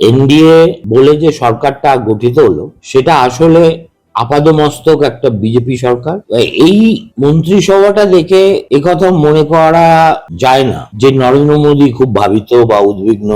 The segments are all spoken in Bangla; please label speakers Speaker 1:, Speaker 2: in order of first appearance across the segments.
Speaker 1: এনডিএ বলে যে সরকারটা গঠিত হলো, সেটা আসলে আপাদমস্তক একটা বিজেপি সরকার। এই মন্ত্রিসভাটা দেখে একথা মনে করা যায় না যে নরেন্দ্র মোদী খুব ভাবিত বা উদ্বিগ্ন।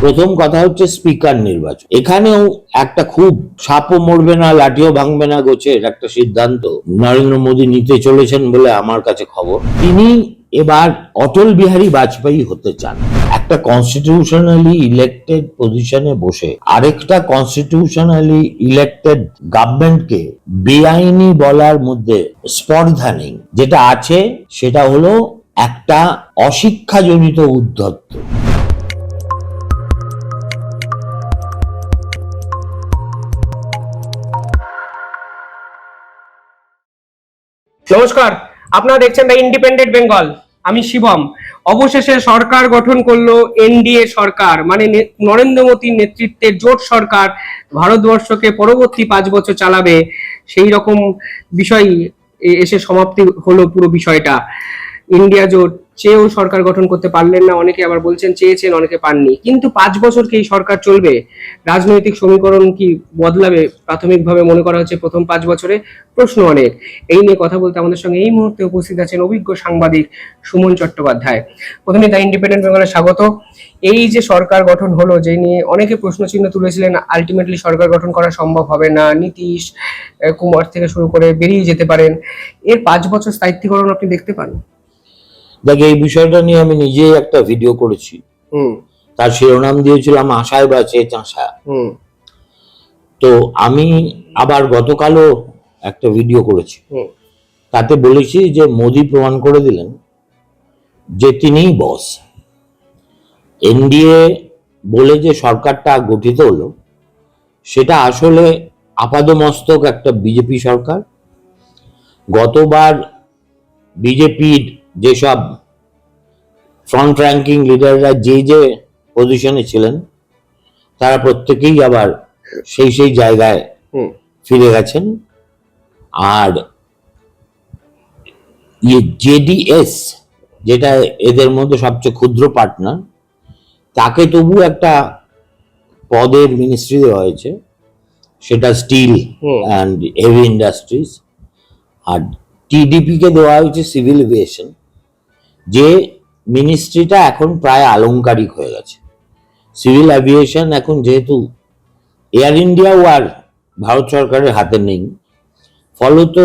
Speaker 1: প্রথম কথা হচ্ছে স্পিকার নির্বাচন। এখানেও একটা খুব সাপও মরবে না, লাঠিও ভাঙবে না গোছের একটা সিদ্ধান্ত। নরেন্দ্র মোদী নিতে চলেছেন বলে আমার কাছে খবর। তিনি এবার অটল বিহারী বাজপেয়ী হতে চান। একটা কনস্টিটিউশনালি ইলেক্টেড পজিশনে বসে আরেকটা কনস্টিটিউশনালি ইলেক্টেড গভর্নমেন্টকে বেআইনি বলার মধ্যে স্পর্ধা নেই। যেটা আছে, সেটা হলো একটা অশিক্ষাজনিত উদ্ধত্ত।
Speaker 2: নমস্কার, আপনারা দেখছেন দ্য ইন্ডিপেন্ডেন্ট বেঙ্গল আমি শিবম। অবশেষে সরকার গঠন করল এনডিএ সরকার মানে নরেন্দ্র মোদীর নেতৃত্বে জোট সরকার ভারতবর্ষকে পরবর্তী পাঁচ বছর চালাবে, সেই রকম বিষয় এসে সমাপ্তি হলো পুরো বিষয়টা। ইন্ডিয়া জোট চেয়েও সরকার গঠন করতে পারলেন না। অনেকে আবার বলছেন চেয়েছেন, অনেকে পাননি। কিন্তু পাঁচ বছর কি সরকার চলবে? রাজনৈতিক সমীকরণ কি বদলাবে প্রাথমিকভাবে মনে করা হচ্ছে প্রথম পাঁচ বছরে? প্রশ্ন অনেক। এই নিয়ে কথা বলতে আমাদের সঙ্গে এই মুহূর্তে উপস্থিত আছেন অভিজ্ঞ সাংবাদিক সুমন চট্টোপাধ্যায়। প্রথমে দ্য ইন্ডিপেন্ডেন্ট বেঙ্গলে স্বাগত। এই যে সরকার গঠন হলো, যে নিয়ে অনেকে প্রশ্নচিহ্ন তুলেছিলেন, আলটিমেটলি সরকার গঠন করা সম্ভব হবে না। নীতিশ কুমার থেকে শুরু করে বেরিয়ে যেতে পারেন। এর পাঁচ বছর স্থায়িত্বীকরণ আপনি দেখতে পান?
Speaker 1: দেখ এই বিষয়টা নিয়ে আমি নিজেই একটা ভিডিও করেছি। তার শিরোনাম দিয়েছিলাম আশায় বাঁচে চাষা তো আমি আবার গতকালও একটা ভিডিও করেছি। তাতে বলেছি যে মোদি প্রমাণ করে দিলেন যে তিনিই বস এনডিএ বলে যে সরকারটা গঠিত হলো সেটা আসলে আপাদমস্তক একটা বিজেপি সরকার। গতবার বিজেপির যেসব ফ্রন্ট র্যাঙ্কিং লিডাররা যে যে পজিশনে ছিলেন তারা প্রত্যেকেই আবার সেই সেই জায়গায় ফিরে গেছেন। আর ইয়ে জেডিএস যেটা এদের মধ্যে সবচেয়ে ক্ষুদ্র পার্টনার তাকে তবু একটা পদের মিনিস্ট্রি দেওয়া হয়েছে। সেটা স্টিল অ্যান্ড হেভি ইন্ডাস্ট্রিজ আর টিডিপি কে দেওয়া হয়েছে সিভিল এভিয়েশন যে মিনিস্ট্রিটা এখন প্রায় আলংকারিক হয়ে গেছে। সিভিল অ্যাভিয়েশন এখন যেহেতু এয়ার ইন্ডিয়াও আর ভারত সরকারের হাতে নেই ফলত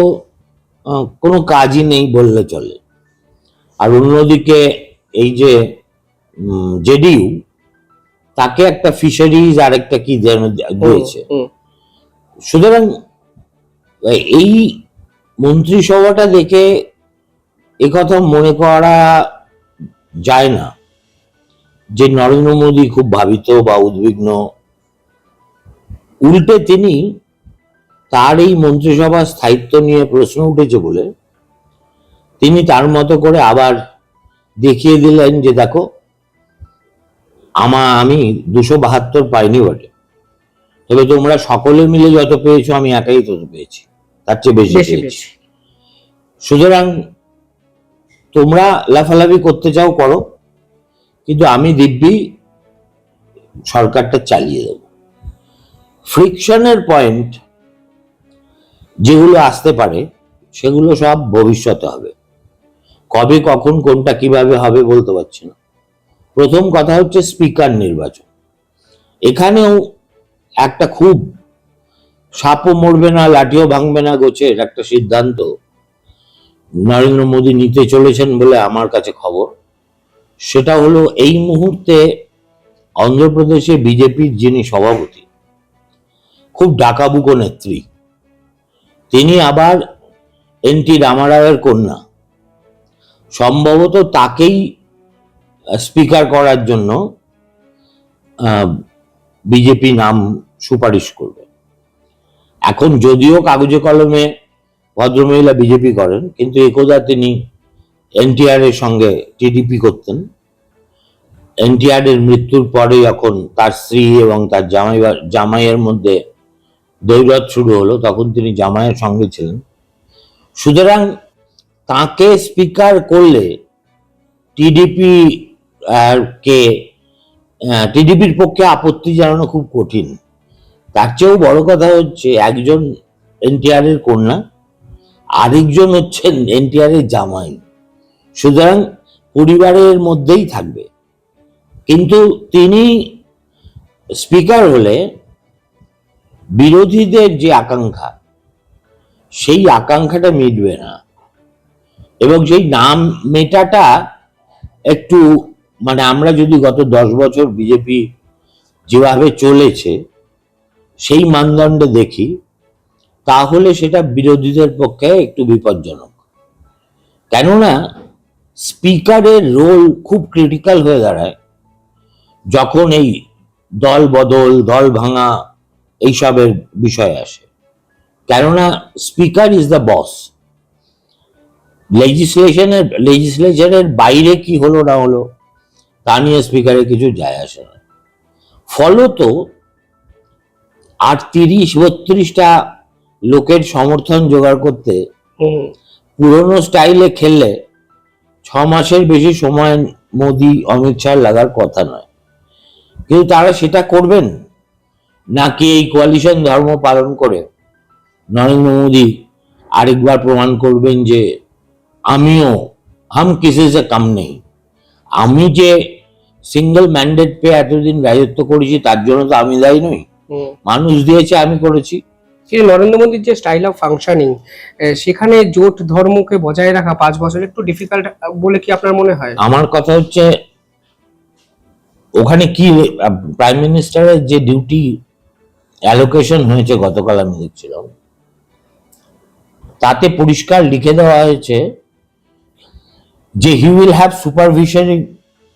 Speaker 1: কোনো কাজই নেই বললে চলে। আর অন্যদিকে এই যে জেডিইউ তাকে একটা ফিশারিজ আর একটা কি যেন দিয়েছে। সুতরাং এই মন্ত্রিসভাটা দেখে একথা মনে করা যায় না যে নরেন্দ্র মোদী খুব ভাবিত বা উদ্বিগ্ন। উল্টে তিনি তার এই মন্ত্রিসভার স্থায়িত্ব নিয়ে প্রশ্ন উঠেছে বলে তিনি তার মতো করে আবার দেখিয়ে দিলেন যে দেখো আমা আমি দুশো বাহাত্তর পাইনি বটে। তবে তোমরা সকলে মিলে যত পেয়েছ আমি একাই তত পেয়েছি। তার চেয়ে বেশি পেয়েছি।
Speaker 2: বেশি
Speaker 1: সুতরাং তোমরা লাফালাফি করতে চাও, করো। কিন্তু আমি দিব্যি সরকারটা চালিয়ে দেব। ফ্রিকশনের পয়েন্ট যেগুলো আসতে পারে, সেগুলো সব ভবিষ্যতে হবে। কবে, কখন, কোনটা কীভাবে হবে বলতে পারছি না। প্রথম কথা হচ্ছে স্পিকার নির্বাচন। এখানেও একটা খুব সাপও মরবে না, লাঠিও ভাঙবে না গোছের একটা সিদ্ধান্ত। নরেন্দ্র মোদী নিতে চলেছেন বলে আমার কাছে খবর। সেটা হলো এই মুহূর্তে অন্ধ্রপ্রদেশে বিজেপির যিনি সভাপতি, খুব ডাকাবুকো নেত্রী, তিনি আবার এন টি রামারায়ের কন্যা। সম্ভবত তাকেই স্পিকার করার জন্য বিজেপি নাম সুপারিশ করবে। এখন যদিও কাগজে কলমে ভদ্রমহিলা বিজেপি করেন, কিন্তু একদা তিনি এনটিআর এর সঙ্গে টিডিপি করতেন। এনটিআর এর মৃত্যুর পরে যখন তার স্ত্রী এবং তার জামাই জামাইয়ের মধ্যে দৈরথ শুরু হলো, তখন তিনি জামাইয়ের সঙ্গে ছিলেন। সুতরাং তাকে স্পিকার করলে টিডিপি আর কে টিডিপির পক্ষে আপত্তি জানানো খুব কঠিন। তার চেয়েও বড় কথা হচ্ছে, একজন এনটিআর এর কন্যা আরেকজন হচ্ছেন এনটিআর এর জামাই। সুতরাং পরিবারের মধ্যেই থাকবে। কিন্তু তিনি স্পিকার হলে বিরোধীদের যে আকাঙ্ক্ষা, সেই আকাঙ্ক্ষাটা মিটবে না। এবং সেই নাম মেটাটা একটু মানে আমরা যদি গত দশ বছর বিজেপি যেভাবে চলেছে, সেই মানদণ্ডে দেখি তাহলে সেটা বিরোধীদের পক্ষে একটু বিপজ্জনক। কেননা, স্পিকারের রোল খুব ক্রিটিক্যাল হয়ে দাঁড়ায়। যখন এই দল বদল, দল ভাঙা এইসবের বিষয় আসে। কেননা, স্পিকার ইজ দ্য বস লেজিসলেশনের লেজিসলেশনের বাইরে কি হলো না হলো, তা নিয়ে স্পিকারে কিছু যায় আসে না। ফলত আর তিরিশ বত্রিশটা লোকের সমর্থন জোগাড় করতে পুরনো স্টাইলে খেললে ছ মাসের বেশি সময় মোদি অমিত শাহ লাগার কথা নয়। কিন্তু তারা সেটা করবেন? নাকি এই কোয়ালিশন ধর্ম পালন করে নরেন্দ্র মোদী আরেকবার প্রমাণ করবেন যে আমিও হাম কিসে সে কাম নেই? আমি যে সিঙ্গেল ম্যান্ডেট পেয়ে এতদিন রাজত্ব করেছি তার জন্য তো আমি দায়ী নই। মানুষ দিয়েছে আমি করেছি।
Speaker 2: কিন্তু নরেন্দ্র মোদীর যে স্টাইল অফ ফাংশনিং সেখানে জোট ধর্মকে বজায় রাখা পাঁচ বছর একটু ডিফিকাল্ট বলে কি আপনার মনে হয়?
Speaker 1: আমার কথা হচ্ছে ওখানে কি প্রাইম মিনিস্টারের যে ডিউটি অ্যালোকেশন হয়েছে গতকাল আমি দেখছিলাম তাতে পরিষ্কার লিখে দেওয়া হয়েছে যে he will have supervisionary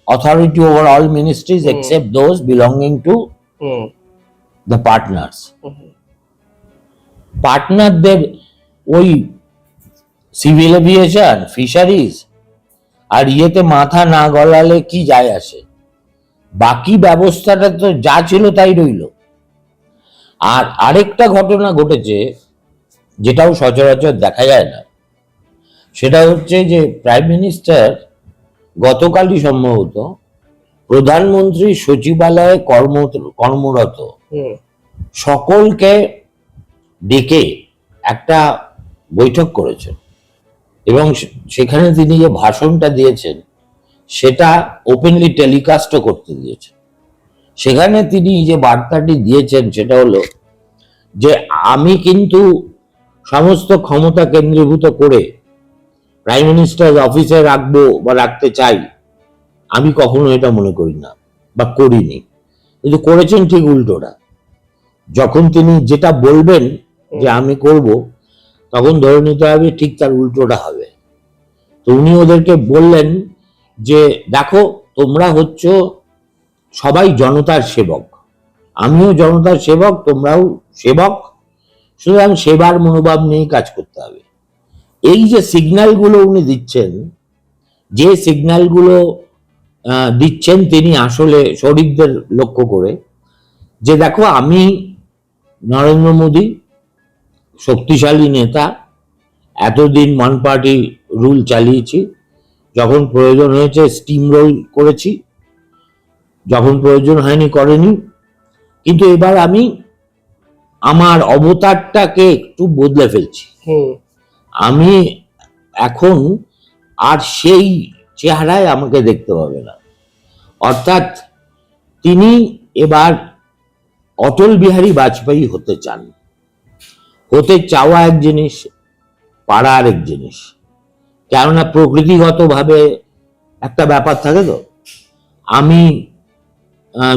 Speaker 1: authority over all ministries. Except those belonging to
Speaker 2: whom.
Speaker 1: The partners পার্টনারদের ওই সিভিল এভিয়েশন ফিশারিজ আর ইয়েতে মাথা না গলালে কি যায় আসে? বাকি ব্যবস্থাটা তো যা ছিল তাই রইল। আর আরেকটা ঘটনা ঘটেছে যেটাও সচরাচর দেখা যায় না। সেটা হচ্ছে যে প্রাইম মিনিস্টার গতকালই সম্ভবত প্রধানমন্ত্রী সচিবালয়ে কর্ম কর্মরত। সকলকে ডেকে একটা বৈঠক করেছেন। এবং সেখানে তিনি যে ভাষণটা দিয়েছেন, সেটা ওপেনলি টেলিকাস্টও করতে দিয়েছেন। সেখানে তিনি যে বার্তাটি দিয়েছেন, সেটা হলো যে আমি কিন্তু সমস্ত ক্ষমতা কেন্দ্রীভূত করে প্রাইম মিনিস্টার অফিসে রাখব বা রাখতে চাই, আমি কখনো এটা মনে করি না বা করিনি। কিন্তু করেছেন ঠিক উল্টোটা। যখন তিনি যেটা বলবেন যে আমি করব, তখন ধরে নিতে হবে ঠিক তার উল্টোটা হবে। তো উনি ওদেরকে বললেন যে, দেখো, তোমরা হচ্ছ সবাই জনতার সেবক। আমিও জনতার সেবক, তোমরাও সেবক। সুতরাং সেবার মনোভাব নিয়েই কাজ করতে হবে। এই যে সিগন্যালগুলো উনি দিচ্ছেন, যে সিগন্যালগুলো দিচ্ছেন তিনি আসলে শরীরদের লক্ষ্য করে, যে দেখো, আমি নরেন্দ্র মোদী শক্তিশালী নেতা এতদিন ওয়ান পার্টি রুল চালিয়েছি যখন প্রয়োজন হয়েছে স্টিম রোল করেছি যখন প্রয়োজন হয়নি করেনি কিন্তু এবার আমি আমার অবতারটাকে একটু বদলে ফেলছি। আমি এখন আর সেই চেহারায় আমাকে দেখতে পাবে না। অর্থাৎ তিনি এবার অটল বিহারী বাজপেয়ী হতে চান। হতে চাওয়া এক জিনিস পারা আরেক জিনিস। কেননা প্রকৃতিগতভাবে একটা ব্যাপার থাকে তো, আমি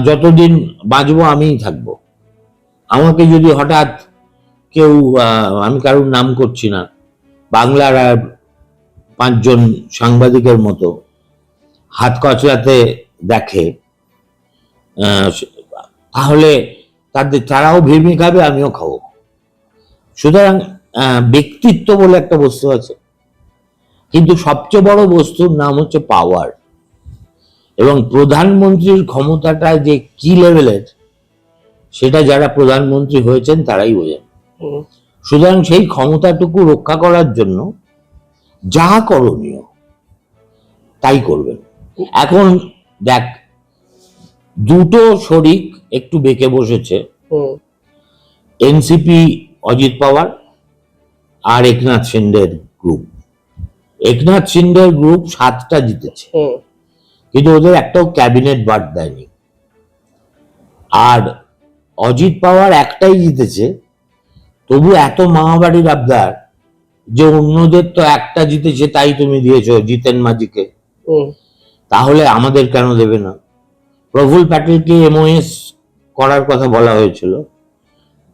Speaker 1: যতদিন বাঁচবো আমিই থাকব। আমাকে যদি হঠাৎ কেউ আমি কারোর নাম করছি না, বাংলার আর পাঁচজন সাংবাদিকের মতো হাত কচলাতে দেখে তাহলে তাদের, তারাও ভেবে খাবে, আমিও খাব। সুতরাং ব্যক্তিত্ব বলে একটা বস্তু আছে। কিন্তু সবচেয়ে বড় বস্তুর নাম হচ্ছে পাওয়ার এবং প্রধানমন্ত্রীর ক্ষমতাটা যে কি লেভেলের সেটা যারা প্রধানমন্ত্রী হয়েছেন তারাই বোঝেন। সুতরাং সেই ক্ষমতাটুকু রক্ষা করার জন্য যা করণীয় তাই করবেন। এখন দেখ দুটো শরিক একটু বেঁকে বসেছে। এনসিপি অজিত পাওয়ার আর একনাথ শিন্ডের গ্রুপ একনাথ শিন্ডের গ্রুপ সাতটা জিতেছে। কিন্তু ওদের একটাও ক্যাবিনেট বাদ দেয়নি। আর অজিত পাওয়ার একটাই জিতেছে। তবু এত মামাবাড়ির আবদার যে অন্যদের তো একটা জিতেছে তাই তুমি দিয়েছ জিতেন মাঝিকে তাহলে আমাদের কেন দেবে না? প্রফুল প্যাটেলকে এমওএস করার কথা বলা হয়েছিল।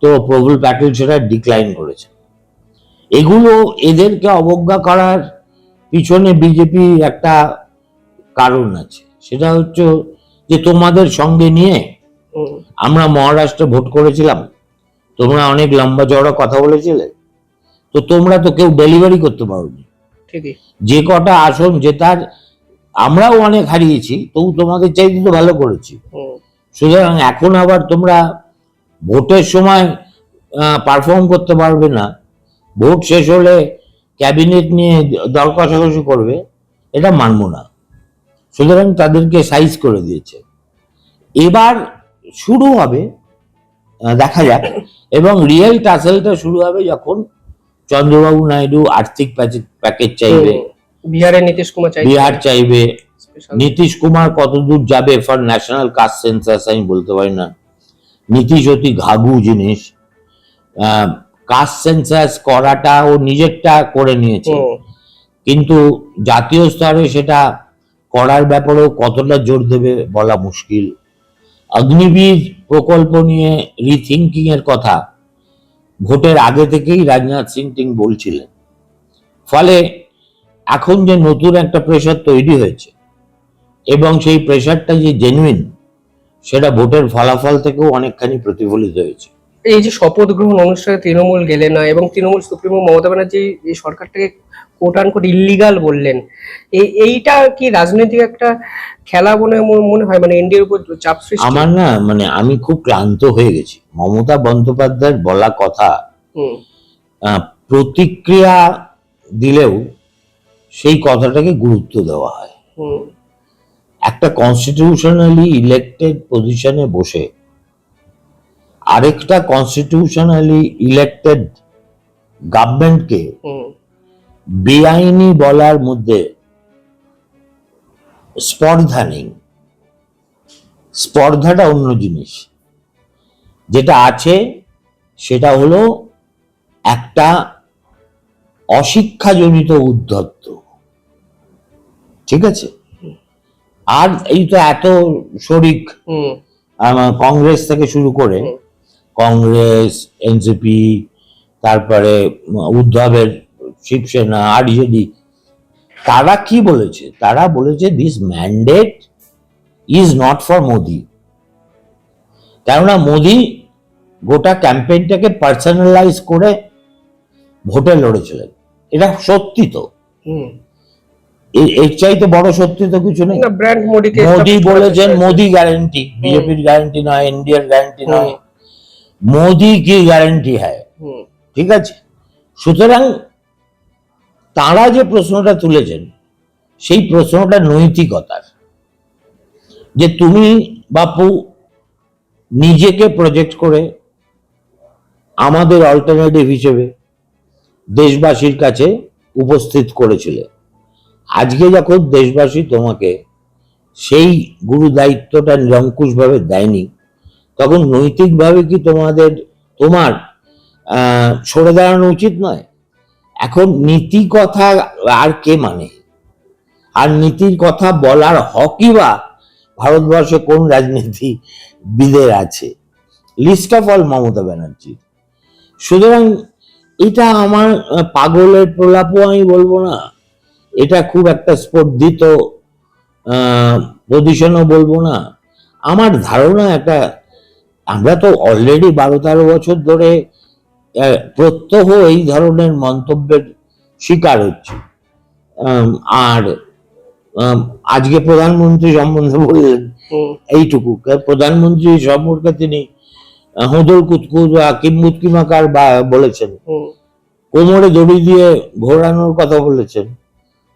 Speaker 1: তো প্রফুল প্যাটেল সেটা ডিক্লাইন করেছে। এগুলো এদেরকে অবজ্ঞা করার পিছনে বিজেপি একটা কারণ আছে। সেটা হচ্ছে যে তোমাদের সঙ্গে নিয়ে আমরা মহারাষ্ট্রে ভোট করেছিলাম। তোমরা অনেক লম্বা চওড়া কথা বলেছিলে। তো তোমরা তো কেউ ডেলিভারি করতে পারোনি। যে কটা আসন জেতার আমরাও অনেক হারিয়েছি তবু তোমাদের চাইতে তো ভালো করেছি। সুতরাং এখন আবার তোমরা ভোটের সময় পারফর্ম করতে পারবে না। ভোট শেষ হলে ক্যাবিনেট নিয়ে দর কষাকষি করবে এটা মানব না। সুতরাং তাদেরকে সাইজ করে দিয়েছে। এবার শুরু হবে দেখা যাক। এবং রিয়েল টাসেলটা শুরু হবে যখন চন্দ্রবাবু নাইডু আর্থিক প্যাকেজ চাইবে।
Speaker 2: বিহারে নীতিশ কুমার চাই
Speaker 1: বিহার চাইবে। নীতিশ কুমার কতদূর যাবে ফর ন্যাশনাল কাস্ট সেন্সাস আমি বলতে পারি না। নীতিশ ঘাগু জিনিস কাস্ট সেন্সাস করাটা ও নিজেরটা করে নিয়েছে। কিন্তু জাতীয় স্তরে সেটা করার ব্যাপারেও কতটা জোর দেবে বলা মুশকিল। অগ্নিবীর প্রকল্প নিয়ে রিথিঙ্কিং এর কথা ভোটের আগে থেকেই রাজনাথ সিং টিং বলছিলেন। ফলে এখন যে নতুন একটা প্রেশার তৈরি হয়েছে এবং সেই প্রেশারটা যে জেনুইন সেটা ভোটের ফলাফল থেকেও অনেকখানি প্রতিফলিত হয়েছে।
Speaker 2: এই যে শপথ গ্রহণ অনুষ্ঠানে তৃণমূল গেলে না এবং তৃণমূল সুপ্রিমো মমতা ব্যানার্জি এই সরকারটাকে কোট আনকোট ইল্লিগাল বললেন এই এইটা কি রাজনৈতিক একটা খেলা বলে মনে- মনে হয়? মানে এনডিএর উপর চাপ সৃষ্টি।
Speaker 1: আমার না মানে আমি খুব ক্লান্ত হয়ে গেছি। মমতা বন্দ্যোপাধ্যায়ের বলা কথা প্রতিক্রিয়া দিলেও সেই কথাটাকে গুরুত্ব দেওয়া হয়।
Speaker 2: হুম।
Speaker 1: একটা কনস্টিটিউশনালি ইলেক্টেড পজিশনে বসে আরেকটা কনস্টিটিউশনালি ইলেক্টেড গভর্নমেন্টকে বেআইনি বলার মধ্যে স্পর্ধা নেই। স্পর্ধাটা অন্য জিনিস। যেটা আছে সেটা হলো একটা অশিক্ষাজনিত উদ্ধত্ত। ঠিক আছে? আর এই তো এত শরিক কংগ্রেস থেকে শুরু করে কংগ্রেস এনসিপি তারপরে উদ্ধবের শিবসেনা আরজেডি তারা কি বলেছে? তারা বলেছে this mandate is not for Modi কেননা মোদি গোটা ক্যাম্পেইনটাকে পার্সোনালাইজ করে ভোটে লড়েছিলেন। এটা সত্যি তো। এর চাইতে বড় সত্যি তো কিছু নেই।
Speaker 2: ব্র্যান্ড মোদিকে
Speaker 1: মোদি বলেছেন মোদি গ্যারেন্টি বিজেপির গ্যারেন্টি নয় গ্যারেন্টি নয়। মোদি কি গ্যারেন্টি হয়? ঠিক আছে? সুতরাং তারা যে প্রশ্নটা তুলেছেন সেই প্রশ্নটা নৈতিকতার। যে তুমি বাপু নিজেকে প্রজেক্ট করে আমাদের অল্টারনেটিভ হিসেবে দেশবাসীর কাছে উপস্থিত করেছিলে। আজকে যখন দেশবাসী তোমাকে সেই গুরু দায়িত্বটা নিরঙ্কুশভাবে দেয়নি, তখন নৈতিকভাবে কি তোমাদের, তোমার সরে দাঁড়ানো উচিত নয়? এখন নীতি কথা আর কে মানে? আর নীতির কথা বলার হকই বা ভারতবর্ষে কোন রাজনীতিবিদের আছে? List of all Mamata Banerjee. সুতরাং এটা আমার পাগলের প্রলাপও আমি বলব না। এটা খুব একটা স্পর্ধিত পজিশনও বলব না। আমার ধারণা একটা আমরা তো অলরেডি বারো তেরো বছর ধরে প্রত্যহ এই ধরনের মন্তব্যের শিকার হচ্ছে। আর আজকে প্রধানমন্ত্রী সম্বন্ধে বললেন এইটুকু। প্রধানমন্ত্রী সম্পর্কে তিনি আহ, হুদুর কুতকুত বা কিম্বুৎকিমাকার বা বলেছেন। কোমরে দড়ি দিয়ে ঘোরানোর কথা বলেছেন।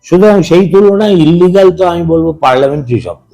Speaker 1: সুতরাং সেই তুলনায় ইলিগাল তো আমি বলব পার্লামেন্টারি শব্দ